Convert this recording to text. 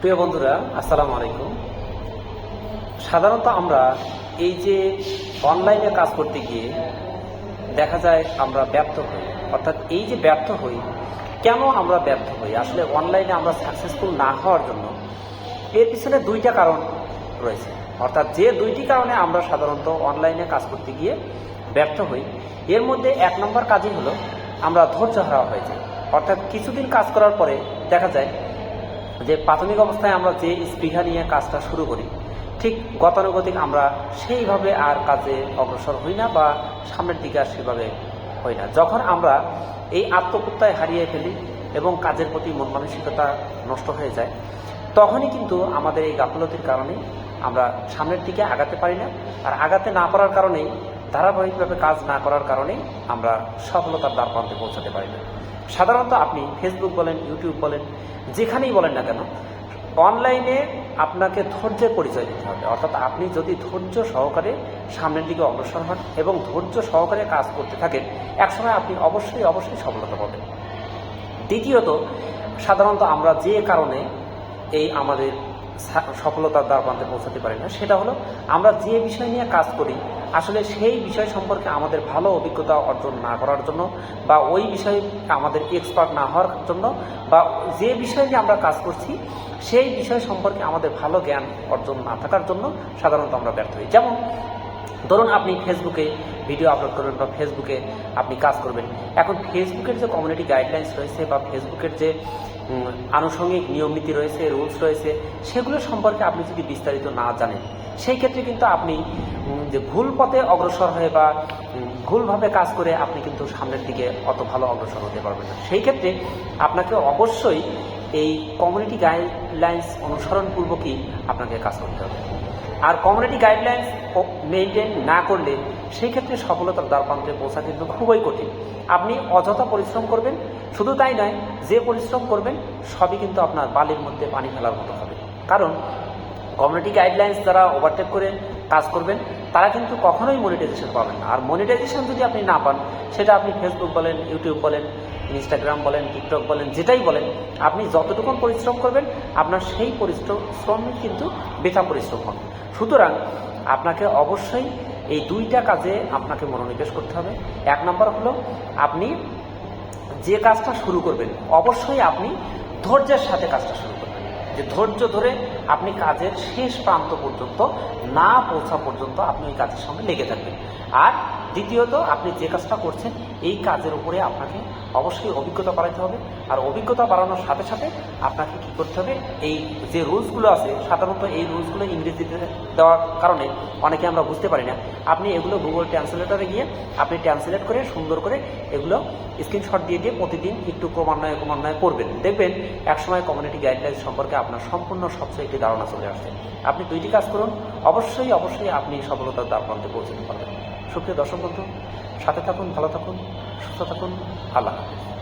প্রিয় বন্ধুরা, আসসালামু আলাইকুম। সাধারণত আমরা এই যে অনলাইনে কাজ করতে গিয়ে দেখা যায় আমরা ব্যর্থ হই। অর্থাৎ এই যে ব্যর্থ হই, কেন আমরা ব্যর্থ হই? আসলে অনলাইনে আমরা সাকসেসফুল না হওয়ার জন্য এর পিছনে দুইটা কারণ রয়েছে। অর্থাৎ যে দুইটি কারণে আমরা সাধারণত অনলাইনে কাজ করতে গিয়ে ব্যর্থ হই, এর মধ্যে এক নম্বর কাজই হলো আমরা ধৈর্য হারা হয়ে যাই। অর্থাৎ কিছুদিন কাজ করার পরে দেখা যায় যে প্রাথমিক অবস্থায় আমরা যে স্পৃহা নিয়ে কাজটা শুরু করি, ঠিক গতানুগতিক আমরা সেইভাবে আর কাজে অগ্রসর হই না বা সামনের দিকে আর সেভাবে হই না। যখন আমরা এই আত্মপ্রত্যয় হারিয়ে ফেলি এবং কাজের প্রতি মন মানসিকতা নষ্ট হয়ে যায়, তখনই কিন্তু আমাদের এই গাফলতির কারণে আমরা সামনের দিকে আগাতে পারি না আর আগাতে না পারার কারণেই, ধারাবাহিকভাবে কাজ না করার কারণেই আমরা সফলতার দ্বার প্রান্তে পৌঁছাতে পারি না। সাধারণত আপনি ফেসবুক বলেন ইউটিউব বলেন, যেখানেই বলেন না কেন, অনলাইনে আপনাকে ধৈর্যের পরিচয় দিতে হবে। অর্থাৎ আপনি যদি ধৈর্য সহকারে সামনের দিকে অগ্রসর হন এবং ধৈর্য সহকারে কাজ করতে থাকেন, একসময় আপনি অবশ্যই অবশ্যই সফলতা পাবেন। দ্বিতীয়ত, সাধারণত আমরা যে কারণে এই আমাদের সফলতার দ্বার প্রান্তে পৌঁছাতে পারি না। সেটা হলো, আমরা যে বিষয় নিয়ে কাজ করি, আসলে সেই বিষয় সম্পর্কে আমাদের ভালো অভিজ্ঞতা অর্জন না করার জন্য বা ওই বিষয়ে আমাদের এক্সপার্ট না হওয়ার জন্য বা যে বিষয় নিয়ে আমরা কাজ করছি, সেই বিষয় সম্পর্কে আমাদের ভালো জ্ঞান অর্জন না থাকার জন্য সাধারণত আমরা ব্যর্থ হই। যেমন, ধরুন আপনি ফেসবুকে ভিডিও আপলোড করবেন বা ফেসবুকে আপনি কাজ করবেন। এখন ফেসবুকের যে কমিউনিটি গাইডলাইন্স রয়েছে বা ফেসবুকের যে আনুষঙ্গিক নিয়মনীতি রয়েছে রুলস রয়েছে, সেগুলো সম্পর্কে আপনি যদি বিস্তারিত না জানেন, সেই ক্ষেত্রে কিন্তু আপনি যে ভুল পথে অগ্রসর হয়ে বা ভুলভাবে কাজ করে আপনি কিন্তু সামনের দিকে অত ভালো অগ্রসর হতে পারবেন না। সেই ক্ষেত্রে আপনাকে অবশ্যই এই কমিউনিটি গাইডলাইন্স অনুসরণপূর্বকই আপনাকে কাজ করতে হবে। আর কমিউনিটি গাইডলাইন্স মেনটেন না করলে, সেই ক্ষেত্রে সফলতার দ্বার প্রান্তে পৌঁছা কিন্তু খুবই কঠিন। আপনি অযথা পরিশ্রম করবেন শুধু তাই নয়, যে পরিশ্রম করবেন, সবই কিন্তু আপনার বালির মধ্যে পানি ফেলার মতো হবে। কারণ কমিউনিটি গাইডলাইন্স যারা ওভারটেক করে কাজ করবেন, তারা কিন্তু কখনোই মনিটাইজেশন পাবেন না। আর মনিটাইজেশন যদি আপনি না পান, সেটা আপনি ফেসবুক বলেন ইউটিউব বলেন ইনস্টাগ্রাম বলেন টিকটক বলেন, যেটাই বলেন, আপনি যতটুকু পরিশ্রম করবেন, আপনার সেই পরিশ্রম শ্রমই কিন্তু বেথা পরিশ্রম হবে। সুতরাং, আপনাকে অবশ্যই এই দুইটা কাজে আপনাকে মনোনিবেশ করতে হবে। এক নম্বর হলো, আপনি যে কাজটা শুরু করবেন, অবশ্যই আপনি ধৈর্যের সাথে কাজটা শুরু করবেন। যে ধৈর্য ধরে আপনি কাজের শেষ প্রান্ত পর্যন্ত, না পৌঁছা পর্যন্ত আপনি ওই কাজের সঙ্গে লেগে থাকবেন। আর দ্বিতীয়ত, আপনি যে কাজটা করছেন, এই কাজের উপরে আপনাকে অবশ্যই অভিজ্ঞতা বাড়াতে হবে। আর অভিজ্ঞতা বাড়ানোর সাথে সাথে আপনাকে কি করতে হবে, এই যে রুলসগুলো আছে, সাধারণত এই রুলসগুলো ইংরেজিতে দেওয়ার কারণে অনেকে আমরা বুঝতে পারি না। আপনি এগুলো গুগল ট্রান্সলেটরে গিয়ে আপনি ট্রান্সলেট করে, সুন্দর করে এগুলো স্ক্রিনশট দিয়ে দিয়ে প্রতিদিন একটু ক্রমান্বয়ে ক্রমান্বয়ে পড়বেন। দেখবেন একসময় কমিউনিটি গাইডলাইন সম্পর্কে আপনার সম্পূর্ণ সবচেয়ে একটি ধারণা চলে আসছে। আপনি দুইটি কাজ করুন, অবশ্যই অবশ্যই আপনি সফলতার দ্বার প্রান্তে পৌঁছতে পারবেন। সুপ্রিয় দর্শক বন্ধু। সাথে থাকুন ভালো থাকুন সুস্থ থাকুন। আল্লাহ হাফিজ।